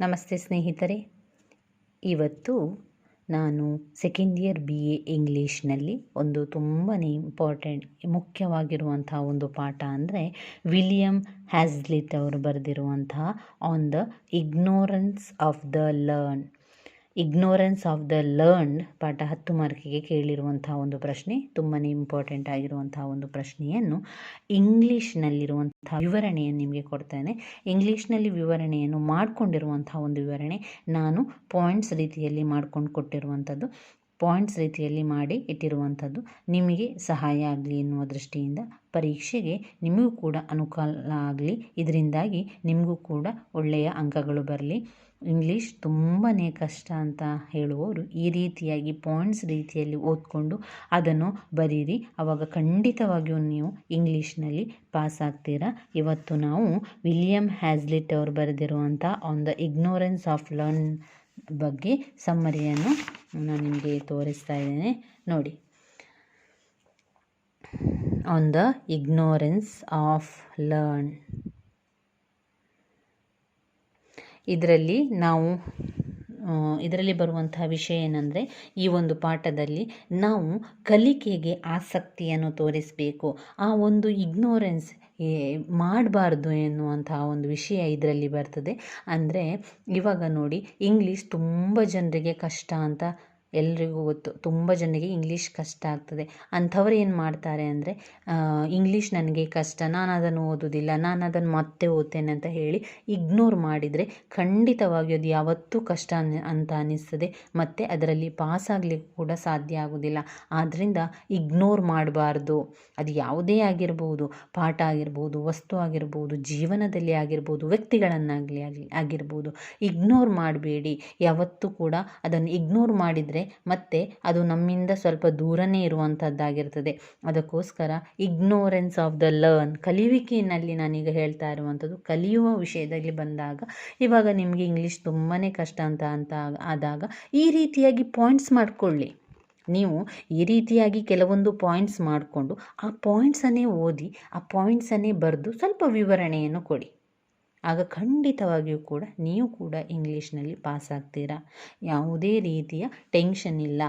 ನಮಸ್ತೆ ಸ್ನೇಹಿತರೆ. ಇವತ್ತು ನಾನು ಸೆಕೆಂಡ್ ಇಯರ್ ಬಿ ಎ ಇಂಗ್ಲೀಷ್ನಲ್ಲಿ ಒಂದು ತುಂಬಾ ಇಂಪಾರ್ಟೆಂಟ್ ಮುಖ್ಯವಾಗಿರುವಂತಹ ಒಂದು ಪಾಠ ಅಂದರೆ ವಿಲಿಯಮ್ ಹ್ಯಾಸ್ಲಿಟ್ ಅವರು ಬರೆದಿರುವಂತಹ on the ignorance of the learn ignorance of the learned ಪಾಠ ಹತ್ತು ಮಾರ್ಕಿಗೆ ಕೇಳಿರುವಂತಹ ಒಂದು ಪ್ರಶ್ನೆ ತುಂಬಾ ಇಂಪಾರ್ಟೆಂಟ್ ಆಗಿರುವಂತಹ ಒಂದು ಪ್ರಶ್ನೆಯನ್ನು ಇಂಗ್ಲೀಷ್ನಲ್ಲಿರುವಂತಹ ವಿವರಣೆಯನ್ನು ನಿಮಗೆ ಕೊಡ್ತೇನೆ. ಇಂಗ್ಲೀಷ್ನಲ್ಲಿ ವಿವರಣೆಯನ್ನು ಮಾಡಿಕೊಂಡಿರುವಂತಹ ಒಂದು ವಿವರಣೆ ನಾನು ಪಾಯಿಂಟ್ಸ್ ರೀತಿಯಲ್ಲಿ ಮಾಡ್ಕೊಂಡು ಕೊಟ್ಟಿರುವಂಥದ್ದು. ಪಾಯಿಂಟ್ಸ್ ರೀತಿಯಲ್ಲಿ ಮಾಡಿ ಇಟ್ಟಿರುವಂಥದ್ದು ನಿಮಗೆ ಸಹಾಯ ಆಗಲಿ ಎನ್ನುವ ದೃಷ್ಟಿಯಿಂದ ಪರೀಕ್ಷೆಗೆ ನಿಮಗೂ ಕೂಡ ಅನುಕೂಲ ಆಗಲಿ. ಇದರಿಂದಾಗಿ ನಿಮಗೂ ಕೂಡ ಒಳ್ಳೆಯ ಅಂಕಗಳು ಬರಲಿ. ಇಂಗ್ಲೀಷ್ ತುಂಬಾ ಕಷ್ಟ ಅಂತ ಹೇಳುವವರು ಈ ರೀತಿಯಾಗಿ ಪಾಯಿಂಟ್ಸ್ ರೀತಿಯಲ್ಲಿ ಓದ್ಕೊಂಡು ಅದನ್ನು ಬರೀರಿ. ಆವಾಗ ಖಂಡಿತವಾಗಿಯೂ ನೀವು ಇಂಗ್ಲೀಷ್ನಲ್ಲಿ ಪಾಸ್ ಆಗ್ತೀರಾ. ಇವತ್ತು ನಾವು ವಿಲಿಯಮ್ ಹ್ಯಾಸ್ಲಿಟ್ ಅವರು ಬರೆದಿರುವಂಥ on the ignorance of learn ಬಗ್ಗೆ ಸಮ್ಮರಿಯನ್ನು ನಾನು ನಿಮಗೆ ತೋರಿಸ್ತಾ ಇದ್ದೇನೆ. ನೋಡಿ. On the ignorance of learn ಇದರಲ್ಲಿ ನಾವು ಇದರಲ್ಲಿ ಬರುವಂತಹ ವಿಷಯ ಏನಂದರೆ, ಈ ಒಂದು ಪಾಠದಲ್ಲಿ ನಾವು ಕಲಿಕೆಗೆ ಆಸಕ್ತಿಯನ್ನು ತೋರಿಸಬೇಕು. ಆ ಒಂದು ಇಗ್ನೋರೆನ್ಸ್ ಮಾಡಬಾರ್ದು ಎನ್ನುವಂತಹ ಒಂದು ವಿಷಯ ಇದರಲ್ಲಿ ಬರ್ತದೆ. ಅಂದರೆ, ಇವಾಗ ನೋಡಿ ಇಂಗ್ಲೀಷ್ ತುಂಬ ಜನರಿಗೆ ಕಷ್ಟ ಅಂತ ಎಲ್ರಿಗೂ ಗೊತ್ತು. ತುಂಬ ಜನರಿಗೆ ಇಂಗ್ಲೀಷ್ ಕಷ್ಟ ಆಗ್ತದೆ. ಅಂಥವ್ರು ಏನು ಮಾಡ್ತಾರೆ ಅಂದರೆ ಇಂಗ್ಲೀಷ್ ನನಗೆ ಕಷ್ಟ, ನಾನು ಅದನ್ನು ಓದೋದಿಲ್ಲ, ನಾನು ಅದನ್ನು ಮತ್ತೆ ಓದ್ತೇನೆ ಅಂತ ಹೇಳಿ ಇಗ್ನೋರ್ ಮಾಡಿದರೆ ಖಂಡಿತವಾಗಿ ಅದು ಯಾವತ್ತೂ ಕಷ್ಟ ಅಂತ ಅನ್ನಿಸ್ತದೆ ಮತ್ತು ಅದರಲ್ಲಿ ಪಾಸ್ ಆಗಲಿಕ್ಕೆ ಕೂಡ ಸಾಧ್ಯ ಆಗೋದಿಲ್ಲ. ಆದ್ದರಿಂದ ಇಗ್ನೋರ್ ಮಾಡಬಾರ್ದು. ಅದು ಯಾವುದೇ ಆಗಿರ್ಬೋದು, ಪಾಠ ಆಗಿರ್ಬೋದು, ವಸ್ತು ಆಗಿರ್ಬೋದು, ಜೀವನದಲ್ಲಿ ಆಗಿರ್ಬೋದು, ವ್ಯಕ್ತಿಗಳನ್ನಾಗಲಿ ಆಗಲಿ, ಆಗಿರ್ಬೋದು ಇಗ್ನೋರ್ ಮಾಡಬೇಡಿ. ಯಾವತ್ತೂ ಕೂಡ ಅದನ್ನು ಇಗ್ನೋರ್ ಮಾಡಿದರೆ ಮತ್ತೆ ಅದು ನಮ್ಮಿಂದ ಸ್ವಲ್ಪ ದೂರನೇ ಇರುವಂಥದ್ದಾಗಿರ್ತದೆ. ಅದಕ್ಕೋಸ್ಕರ ಇಗ್ನೋರೆನ್ಸ್ ಆಫ್ ದ ಲರ್ನ್ ಕಲಿಯುವಿಕೆಯಲ್ಲಿ ನಾನೀಗ ಹೇಳ್ತಾ ಇರುವಂಥದ್ದು ಕಲಿಯುವ ವಿಷಯದಲ್ಲಿ ಬಂದಾಗ ಇವಾಗ ನಿಮಗೆ ಇಂಗ್ಲೀಷ್ ತುಂಬಾ ಕಷ್ಟ ಅಂತ ಅಂತ ಆದಾಗ ಈ ರೀತಿಯಾಗಿ ಪಾಯಿಂಟ್ಸ್ ಮಾಡಿಕೊಳ್ಳಿ. ನೀವು ಈ ರೀತಿಯಾಗಿ ಕೆಲವೊಂದು ಪಾಯಿಂಟ್ಸ್ ಮಾಡಿಕೊಂಡು ಆ ಪಾಯಿಂಟ್ಸನ್ನೇ ಓದಿ, ಆ ಪಾಯಿಂಟ್ಸನ್ನೇ ಬರೆದು ಸ್ವಲ್ಪ ವಿವರಣೆಯನ್ನು ಕೊಡಿ. ಆಗ ಖಂಡಿತವಾಗಿಯೂ ಕೂಡ ನೀವು ಕೂಡ ಇಂಗ್ಲೀಷ್ನಲ್ಲಿ ಪಾಸ್ ಆಗ್ತೀರಾ ಯಾವುದೇ ರೀತಿಯ ಟೆನ್ಷನ್ ಇಲ್ಲ.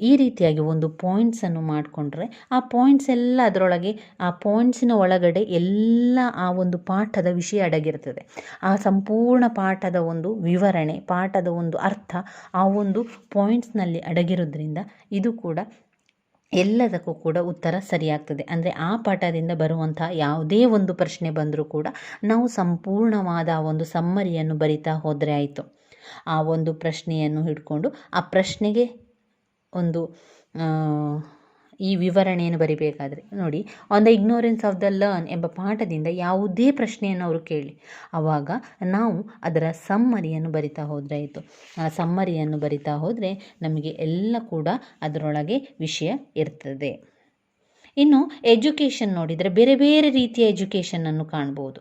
ಈ ರೀತಿಯಾಗಿ ಒಂದು ಪಾಯಿಂಟ್ಸನ್ನು ಮಾಡಿಕೊಂಡ್ರೆ ಆ ಪಾಯಿಂಟ್ಸ್ ಎಲ್ಲ ಅದರೊಳಗೆ, ಆ ಪಾಯಿಂಟ್ಸಿನ ಒಳಗಡೆ ಎಲ್ಲ ಆ ಒಂದು ಪಾಠದ ವಿಷಯ ಅಡಗಿರ್ತದೆ. ಆ ಸಂಪೂರ್ಣ ಪಾಠದ ಒಂದು ವಿವರಣೆ, ಪಾಠದ ಒಂದು ಅರ್ಥ ಆ ಒಂದು ಪಾಯಿಂಟ್ಸ್ನಲ್ಲಿ ಅಡಗಿರೋದ್ರಿಂದ ಇದು ಕೂಡ ಎಲ್ಲದಕ್ಕೂ ಕೂಡ ಉತ್ತರ ಸರಿಯಾಗ್ತದೆ. ಅಂದರೆ ಆ ಪಾಠದಿಂದ ಬರುವಂಥ ಯಾವುದೇ ಒಂದು ಪ್ರಶ್ನೆ ಬಂದರೂ ಕೂಡ ನಾವು ಸಂಪೂರ್ಣವಾದ ಒಂದು ಸಮ್ಮರಿಯನ್ನು ಬರಿತಾ ಹೋದರೆ ಆಯಿತು. ಆ ಒಂದು ಪ್ರಶ್ನೆಯನ್ನು ಹಿಡ್ಕೊಂಡು ಆ ಪ್ರಶ್ನೆಗೆ ಒಂದು ಈ ವಿವರಣೆಯನ್ನು ಬರಿಬೇಕಾದ್ರೆ. ನೋಡಿ on the ignorance of the learn ಎಂಬ ಪಾಠದಿಂದ ಯಾವುದೇ ಪ್ರಶ್ನೆಯನ್ನು ಅವರು ಕೇಳಿ. ಆವಾಗ ನಾವು ಅದರ ಸಮ್ಮರಿಯನ್ನು ಬರಿತಾ ಹೋದರೆ ಆಯಿತು. ಆ ಸಮ್ಮರಿಯನ್ನು ಬರಿತಾ ಹೋದರೆ ನಮಗೆ ಎಲ್ಲ ಕೂಡ ಅದರೊಳಗೆ ವಿಷಯ ಇರ್ತದೆ. ಇನ್ನು ಎಜುಕೇಷನ್ ನೋಡಿದರೆ ಬೇರೆ ಬೇರೆ ರೀತಿಯ ಎಜುಕೇಷನನ್ನು ಕಾಣ್ಬೋದು.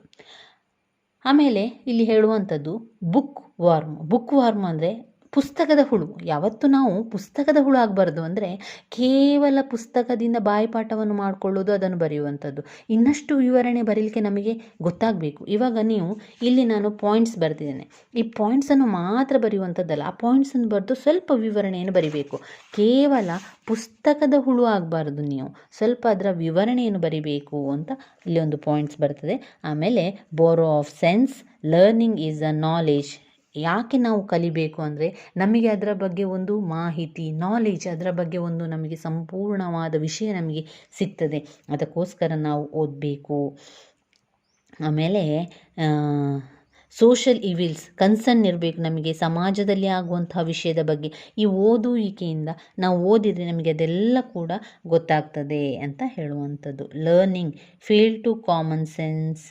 ಆಮೇಲೆ ಇಲ್ಲಿ ಹೇಳುವಂಥದ್ದು ಬುಕ್ ವಾರ್ಮ್. ಬುಕ್ ವಾರ್ಮ್ ಅಂದರೆ ಪುಸ್ತಕದ ಹುಳು. ಯಾವತ್ತು ನಾವು ಪುಸ್ತಕದ ಹುಳು ಆಗಬಾರ್ದು ಅಂದರೆ ಕೇವಲ ಪುಸ್ತಕದಿಂದ ಬಾಯಿಪಾಠವನ್ನು ಮಾಡಿಕೊಳ್ಳೋದು, ಅದನ್ನು ಬರೆಯುವಂಥದ್ದು. ಇನ್ನಷ್ಟು ವಿವರಣೆ ಬರೀಲಿಕ್ಕೆ ನಮಗೆ ಗೊತ್ತಾಗಬೇಕು. ಇವಾಗ ನೀವು ಇಲ್ಲಿ ನಾನು ಪಾಯಿಂಟ್ಸ್ ಬರೆದಿದ್ದೇನೆ. ಈ ಪಾಯಿಂಟ್ಸನ್ನು ಮಾತ್ರ ಬರೆಯುವಂಥದ್ದಲ್ಲ, ಆ ಪಾಯಿಂಟ್ಸನ್ನು ಬರೆದು ಸ್ವಲ್ಪ ವಿವರಣೆಯನ್ನು ಬರಿಬೇಕು. ಕೇವಲ ಪುಸ್ತಕದ ಹುಳು ಆಗಬಾರ್ದು ನೀವು. ಸ್ವಲ್ಪ ಅದರ ವಿವರಣೆಯನ್ನು ಬರಿಬೇಕು ಅಂತ ಇಲ್ಲಿ ಒಂದು ಪಾಯಿಂಟ್ಸ್ ಬರ್ತದೆ. ಆಮೇಲೆ borrow of sense learning is a knowledge ಯಾಕೆ ನಾವು ಕಲಿಬೇಕು ಅಂದರೆ ನಮಗೆ ಅದರ ಬಗ್ಗೆ ಒಂದು ಮಾಹಿತಿ ನಾಲೆಜ್ ಅದರ ಬಗ್ಗೆ ಒಂದು ನಮಗೆ ಸಂಪೂರ್ಣವಾದ ವಿಷಯ ನಮಗೆ ಸಿಗ್ತದೆ. ಅದಕ್ಕೋಸ್ಕರ ನಾವು ಓದಬೇಕು. ಆಮೇಲೆ ಸೋಷಲ್ ಇವಿಲ್ಸ್ ಕನ್ಸರ್ನ್ ಇರಬೇಕು ನಮಗೆ ಸಮಾಜದಲ್ಲಿ ಆಗುವಂತಹ ವಿಷಯದ ಬಗ್ಗೆ. ಈ ಓದುವಿಕೆಯಿಂದ ನಾವು ಓದಿದರೆ ನಮಗೆ ಅದೆಲ್ಲ ಕೂಡ ಗೊತ್ತಾಗ್ತದೆ ಅಂತ ಹೇಳುವಂಥದ್ದು. Learning feel to common sense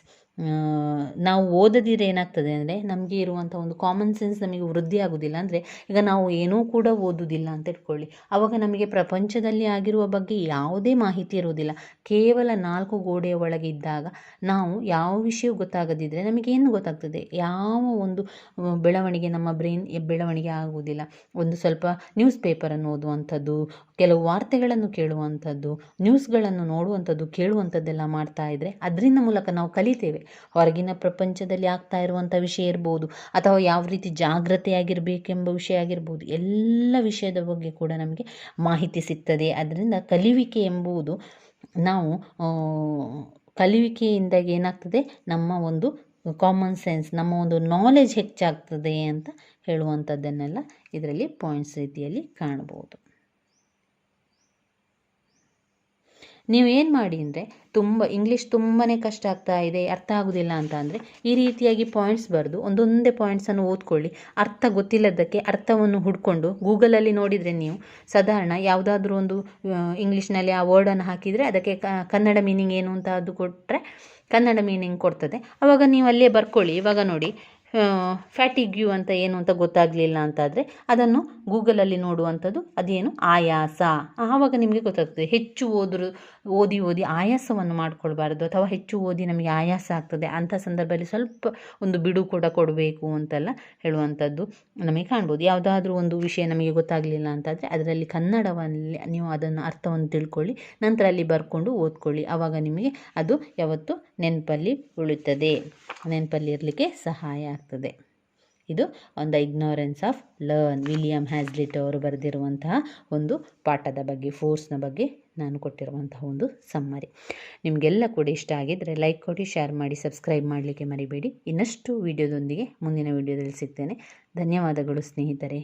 ನಾವು ಓದದಿದ್ರೆ ಏನಾಗ್ತದೆ ಅಂದರೆ ನಮಗೆ ಇರುವಂಥ ಒಂದು ಕಾಮನ್ ಸೆನ್ಸ್ ನಮಗೆ ವೃದ್ಧಿ ಆಗೋದಿಲ್ಲ ಅಂದರೆ ಈಗ ನಾವು ಏನೂ ಕೂಡ ಓದೋದಿಲ್ಲ ಅಂತ ಇಟ್ಕೊಳ್ಳಿ. ಆವಾಗ ನಮಗೆ ಪ್ರಪಂಚದಲ್ಲಿ ಆಗಿರುವ ಬಗ್ಗೆ ಯಾವುದೇ ಮಾಹಿತಿ ಇರುವುದಿಲ್ಲ. ಕೇವಲ ನಾಲ್ಕು ಗೋಡೆಯ ಒಳಗೆ ಇದ್ದಾಗ ನಾವು ಯಾವ ವಿಷಯ ಗೊತ್ತಾಗದಿದ್ದರೆ ನಮಗೇನು ಗೊತ್ತಾಗ್ತದೆ? ಯಾವ ಒಂದು ಬೆಳವಣಿಗೆ ನಮ್ಮ ಬ್ರೈನ್ ಬೆಳವಣಿಗೆ ಆಗುವುದಿಲ್ಲ. ಒಂದು ಸ್ವಲ್ಪ ನ್ಯೂಸ್ ಪೇಪರನ್ನು ಓದುವಂಥದ್ದು, ಕೆಲವು ವಾರ್ತೆಗಳನ್ನು ಕೇಳುವಂಥದ್ದು, ನ್ಯೂಸ್ಗಳನ್ನು ನೋಡುವಂಥದ್ದು, ಕೇಳುವಂಥದ್ದೆಲ್ಲ ಮಾಡ್ತಾ ಇದ್ದರೆ ಅದರಿಂದ ಮೂಲಕ ನಾವು ಕಲಿತೇವೆ. ಹೊರಗಿನ ಪ್ರಪಂಚದಲ್ಲಿ ಆಗ್ತಾ ಇರುವಂಥ ವಿಷಯ ಇರ್ಬೋದು, ಅಥವಾ ಯಾವ ರೀತಿ ಜಾಗ್ರತೆಯಾಗಿರಬೇಕೆಂಬ ವಿಷಯ ಆಗಿರ್ಬೋದು, ಎಲ್ಲ ವಿಷಯದ ಬಗ್ಗೆ ಕೂಡ ನಮಗೆ ಮಾಹಿತಿ ಸಿಗ್ತದೆ. ಅದರಿಂದ ಕಲಿವಿಕೆ ಎಂಬುದು ನಾವು ಕಲಿವಿಕೆಯಿಂದಾಗಿ ಏನಾಗ್ತದೆ? ನಮ್ಮ ಒಂದು ಕಾಮನ್ ಸೆನ್ಸ್ ನಮ್ಮ ಒಂದು ನಾಲೆಜ್ ಹೆಚ್ಚಾಗ್ತದೆ ಅಂತ ಹೇಳುವಂಥದ್ದನ್ನೆಲ್ಲ ಇದರಲ್ಲಿ ಪಾಯಿಂಟ್ಸ್ ರೀತಿಯಲ್ಲಿ ಕಾಣ್ಬೋದು ನೀವು ಏನು ಮಾಡಿ ಅಂದರೆ ತುಂಬ ಇಂಗ್ಲೀಷ್ ತುಂಬಾ ಕಷ್ಟ ಆಗ್ತಾ ಇದೆ, ಅರ್ಥ ಆಗೋದಿಲ್ಲ ಅಂತ ಅಂದರೆ ಈ ರೀತಿಯಾಗಿ ಪಾಯಿಂಟ್ಸ್ ಬರೆದು ಒಂದೊಂದೇ ಪಾಯಿಂಟ್ಸನ್ನು ಓದ್ಕೊಳ್ಳಿ. ಅರ್ಥ ಗೊತ್ತಿಲ್ಲದಕ್ಕೆ ಅರ್ಥವನ್ನು ಹುಡ್ಕೊಂಡು ಗೂಗಲಲ್ಲಿ ನೋಡಿದರೆ ನೀವು ಸಾಧಾರಣ ಯಾವುದಾದ್ರೂ ಒಂದು ಇಂಗ್ಲೀಷ್ನಲ್ಲಿ ಆ ವರ್ಡನ್ನು ಹಾಕಿದರೆ ಅದಕ್ಕೆ ಕನ್ನಡ ಮೀನಿಂಗ್ ಏನು ಅಂತ ಅದು ಕೊಟ್ಟರೆ ಕನ್ನಡ ಮೀನಿಂಗ್ ಕೊಡ್ತದೆ. ಆವಾಗ ನೀವು ಅಲ್ಲೇ ಬರ್ಕೊಳ್ಳಿ. ಇವಾಗ ನೋಡಿ ಫ್ಯಾಟಿಗ್ಯೂ ಅಂತ ಏನು ಅಂತ ಗೊತ್ತಾಗಲಿಲ್ಲ ಅಂತಾದರೆ ಅದನ್ನು ಗೂಗಲಲ್ಲಿ ನೋಡುವಂಥದ್ದು ಅದೇನು ಆಯಾಸ. ಆವಾಗ ನಿಮಗೆ ಗೊತ್ತಾಗ್ತದೆ, ಹೆಚ್ಚು ಓದ್ರು, ಓದಿ ಓದಿ ಆಯಾಸವನ್ನು ಮಾಡ್ಕೊಳ್ಬಾರ್ದು ಅಥವಾ ಹೆಚ್ಚು ಓದಿ ನಮಗೆ ಆಯಾಸ ಆಗ್ತದೆ ಅಂಥ ಸಂದರ್ಭದಲ್ಲಿ ಸ್ವಲ್ಪ ಒಂದು ಬಿಡು ಕೂಡ ಕೊಡಬೇಕು ಅಂತೆಲ್ಲ ಹೇಳುವಂಥದ್ದು ನಮಗೆ ಕಾಣ್ಬೋದು. ಯಾವುದಾದ್ರೂ ಒಂದು ವಿಷಯ ನಮಗೆ ಗೊತ್ತಾಗಲಿಲ್ಲ ಅಂತಾದರೆ ಅದರಲ್ಲಿ ಕನ್ನಡದಲ್ಲಿ ನೀವು ಅದನ್ನು ಅರ್ಥವನ್ನು ತಿಳ್ಕೊಳ್ಳಿ, ನಂತರ ಅಲ್ಲಿ ಬರ್ಕೊಂಡು ಓದ್ಕೊಳ್ಳಿ. ಆವಾಗ ನಿಮಗೆ ಅದು ಯಾವತ್ತು ನೆನಪಲ್ಲಿ ಉಳಿತದೆ. ನೆನಪಲ್ಲಿ ಇರಲಿಕ್ಕೆ ಸಹಾಯ ಆಗ್ತದೆ. ಇದು ಒಂದು ignorance of learn William Hazlitt ಅವರು ಬರೆದಿರುವಂತಹ ಒಂದು ಪಾಠದ ಬಗ್ಗೆ ಫೋರ್ಸ್ನ ಬಗ್ಗೆ ನಾನು ಕೊಟ್ಟಿರುವಂತಹ ಒಂದು ಸಮ್ಮರಿ ನಿಮಗೆಲ್ಲ ಕೂಡ ಇಷ್ಟ ಆಗಿದ್ದರೆ ಲೈಕ್ ಕೊಡಿ ಶೇರ್ ಮಾಡಿ ಸಬ್ಸ್ಕ್ರೈಬ್ ಮಾಡಲಿಕ್ಕೆ ಮರಿಬೇಡಿ. ಇನ್ನಷ್ಟು ವಿಡಿಯೋದೊಂದಿಗೆ ಮುಂದಿನ ವಿಡಿಯೋದಲ್ಲಿ ಸಿಗ್ತೇನೆ. ಧನ್ಯವಾದಗಳು ಸ್ನೇಹಿತರೆ.